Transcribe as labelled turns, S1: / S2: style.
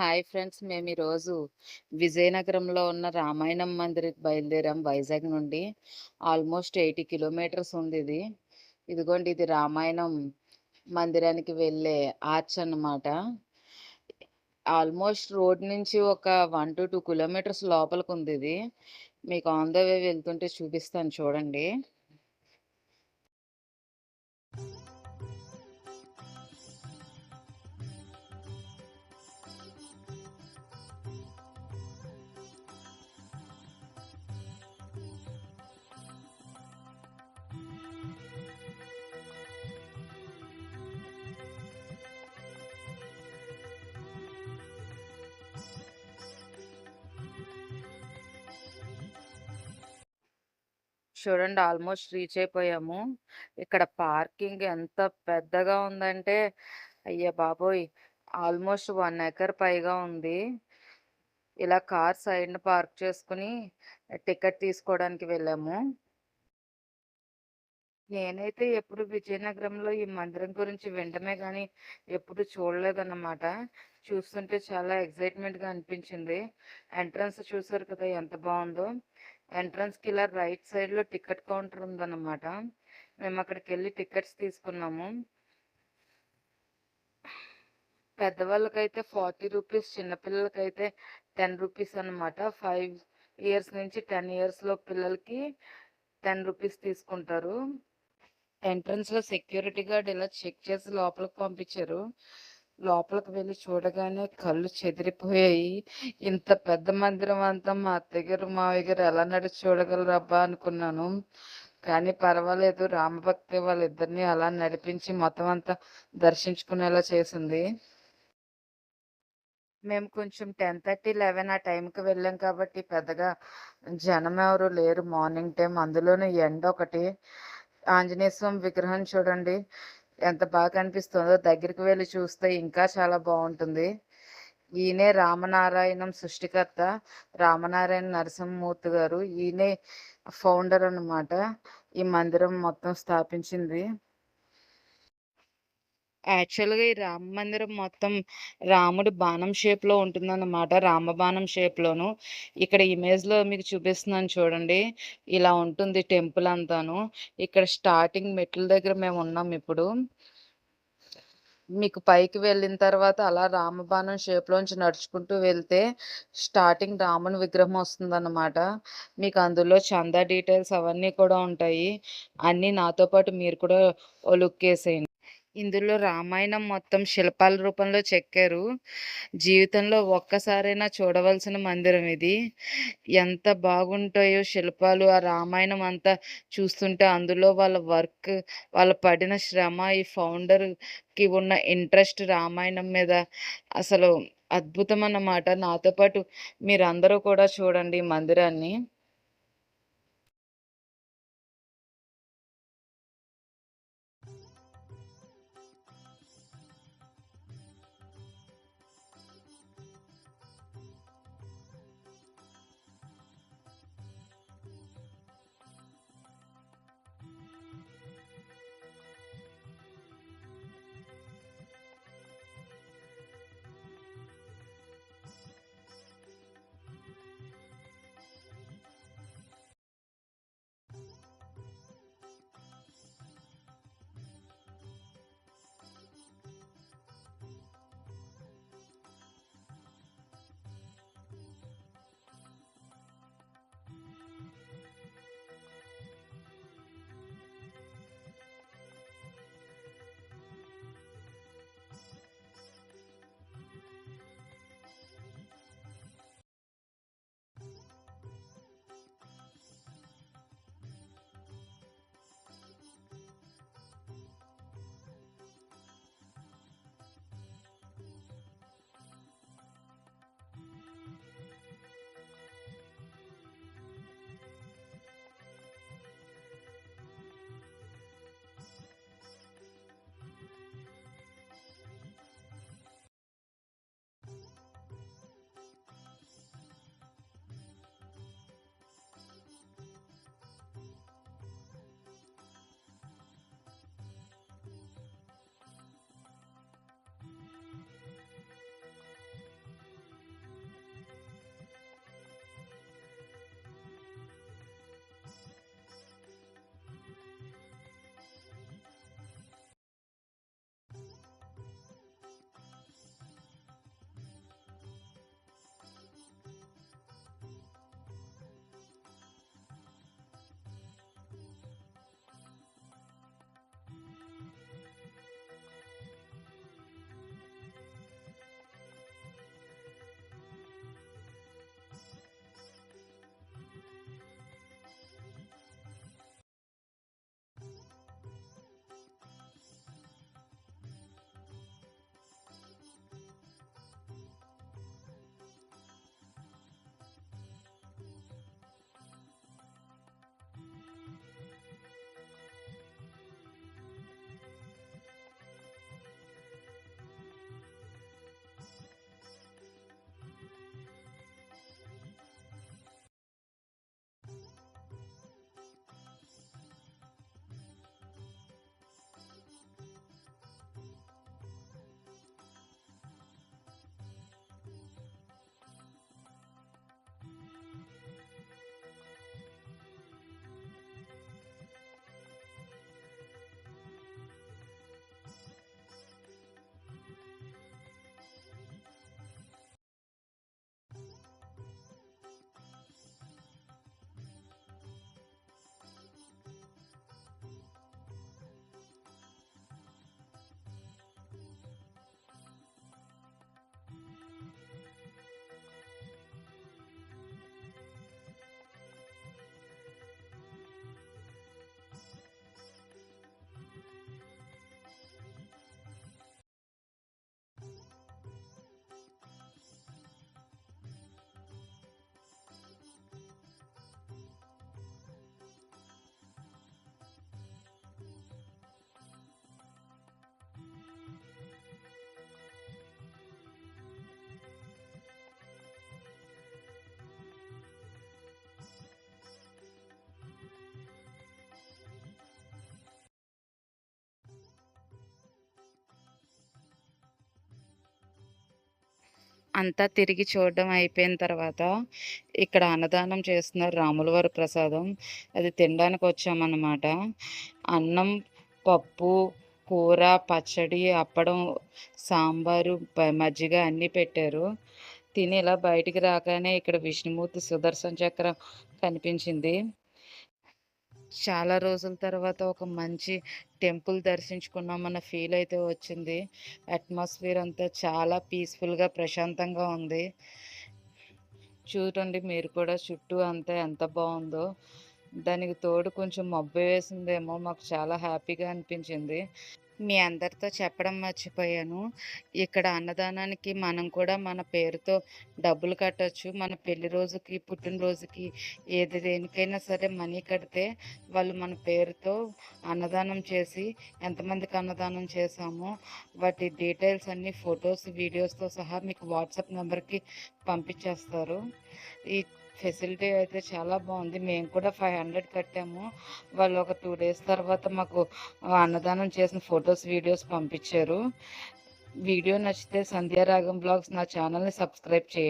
S1: Hi friends మేము ఈరోజు విజయనగరంలో ఉన్న రామాయణం మందిరికి బయలుదేరాం వైజాగ్ నుండి. ఆల్మోస్ట్ ఎయిటీ కిలోమీటర్స్ ఉంది ఇది. ఇదిగోండి ఇది రామాయణం మందిరానికి వెళ్ళే ఆర్చ్ అన్నమాట. ఆల్మోస్ట్ రోడ్ నుంచి ఒక వన్ టు టూ కిలోమీటర్స్ లోపలికి ఉంది ఇది. మీకు ఆన్ ద వే వెళ్తుంటే చూపిస్తాను చూడండి. చూడండి ఆల్మోస్ట్ రీచ్ అయిపోయాము. ఇక్కడ పార్కింగ్ ఎంత పెద్దగా ఉందంటే అయ్యా బాబోయ్! ఆల్మోస్ట్ వన్ ఎకర్ పైగా ఉంది. ఇలా కార్ సైడ్ పార్క్ చేసుకుని టికెట్ తీసుకోవడానికి వెళ్ళాము. నేనైతే ఎప్పుడు విజయనగరంలో ఈ మందిరం గురించి వినడమే కానీ ఎప్పుడు చూడలేదన్నమాట. చూస్తుంటే చాలా ఎక్సైట్మెంట్గా అనిపించింది. ఎంట్రన్స్ చూసారు కదా ఎంత బాగుందో. ఎంట్రన్స్కి ఇలా రైట్ సైడ్లో టికెట్ కౌంటర్ ఉందన్నమాట. మేము అక్కడికి వెళ్ళి టికెట్స్ తీసుకున్నాము. పెద్దవాళ్ళకైతే ఫార్టీ రూపీస్ చిన్నపిల్లలకైతే టెన్ రూపీస్ అనమాట ఫైవ్ ఇయర్స్ నుంచి టెన్ ఇయర్స్లో పిల్లలకి టెన్ రూపీస్ తీసుకుంటారు. ఎంట్రన్స్లో సెక్యూరిటీ గార్డ్ ఇలా చెక్ చేసి లోపలికి పంపించారు. లోపలికి వెళ్ళి చూడగానే కళ్ళు చెదిరిపోయాయి. ఇంత పెద్ద మందిరం అంతా మా అత్తగారు మావయ్య గారు ఎలా నడిచి చూడగలరబ్బా అనుకున్నాను. కానీ పర్వాలేదు రామభక్తి వాళ్ళిద్దరిని అలా నడిపించి మొత్తం అంతా దర్శించుకునేలా చేసింది. మేము కొంచెం టెన్ థర్టీ లెవెన్ ఆ టైంకి వెళ్ళాం కాబట్టి పెద్దగా జనం ఎవరు లేరు. మార్నింగ్ టైం అందులోనూ ఎండ ఒకటి ఆంజనేయ స్వామి విగ్రహం చూడండి. ఎంత బాగా కనిపిస్తుందో దగ్గరికి వెళ్ళి చూస్తే ఇంకా చాలా బాగుంటుంది. ఈయనే రామనారాయణం సృష్టికర్త. రామనారాయణ నరసింహమూర్తి గారు. ఈయనే ఫౌండర్ అన్నమాట. ఈ మందిరం మొత్తం స్థాపించింది. యాక్చువల్గా ఈ రామ మందిరం మొత్తం రాముడు బాణం షేప్లో ఉంటుందన్నమాట. రామబాణం షేప్లోను. ఇక్కడ ఇమేజ్లో మీకు చూపిస్తున్నాను చూడండి. ఇలా ఉంటుంది టెంపుల్ అంతాను. ఇక్కడ స్టార్టింగ్ మెట్ల దగ్గర మేము ఉన్నాం ఇప్పుడు. మీకు పైకి వెళ్ళిన తర్వాత అలా రామబాణం షేప్లోంచి నడుచుకుంటూ వెళ్తే స్టార్టింగ్ రాముని విగ్రహం వస్తుందన్నమాట. మీకు అందులో చందా డీటెయిల్స్ అవన్నీ కూడా ఉంటాయి. అన్నీ నాతో పాటు మీరు కూడా ఓ లుక్ వేసేయండి. ఇందులో రామాయణం మొత్తం శిల్పాల రూపంలో చెక్కారు. జీవితంలో ఒక్కసారైనా చూడవలసిన మందిరం ఇది. ఎంత బాగుంటాయో శిల్పాలు ఆ రామాయణం అంతా చూస్తుంటే అందులో వాళ్ళ వర్క్ వాళ్ళ పడిన శ్రమ ఈ ఫౌండర్కి ఉన్న ఇంట్రెస్ట్ రామాయణం మీద అసలు అద్భుతం అన్నమాట నాతో పాటు మీరందరూ కూడా చూడండి ఈ మందిరాన్ని. అంతా తిరిగి చూడడం అయిపోయిన తర్వాత ఇక్కడ అన్నదానం చేస్తున్నారు రాములవారి ప్రసాదం అది తినడానికి వచ్చామన్నమాట. అన్నం పప్పు కూర పచ్చడి అప్పడం సాంబారు మజ్జిగ అన్నీ పెట్టారు. తిని ఇలా బయటికి రాగానే ఇక్కడ విష్ణుమూర్తి సుదర్శన చక్రం కనిపించింది. చాలా రోజుల తర్వాత ఒక మంచి టెంపుల్ దర్శించుకున్నామన్న ఫీల్ అయితే వచ్చింది. అట్మాస్ఫియర్ అంతా చాలా పీస్ఫుల్గా ప్రశాంతంగా ఉంది. చూడండి మీరు కూడా చుట్టూ అంతా ఎంత బాగుందో. దానికి తోడు కొంచెం మబ్బు వేసిందేమో మాకు చాలా హ్యాపీగా అనిపించింది. మీ అందరితో చెప్పడం మర్చిపోయాను. ఇక్కడ అన్నదానానికి మనం కూడా మన పేరుతో డబ్బులు కట్టచ్చు. మన పెళ్ళి రోజుకి పుట్టినరోజుకి ఏది దేనికైనా సరే మనీ కడితే వాళ్ళు మన పేరుతో అన్నదానం చేసి ఎంతమందికి అన్నదానం చేశామో వాటి డీటెయిల్స్ అన్ని ఫొటోస్ వీడియోస్తో సహా మీకు వాట్సాప్ నెంబర్కి పంపించేస్తారు. ఈ ఫెసిలిటీ అయితే చాలా బాగుంది. మేము కూడా ఫైవ్ హండ్రెడ్ కట్టాము. వాళ్ళు ఒక టూ డేస్ తర్వాత మాకు అన్నదానం చేసిన ఫోటో ఫొటోస్ వీడియోస్ పంపించారు. వీడియో నచ్చితే సంధ్యారాగం బ్లాగ్స్ నా ఛానల్ని సబ్స్క్రైబ్ చేయండి.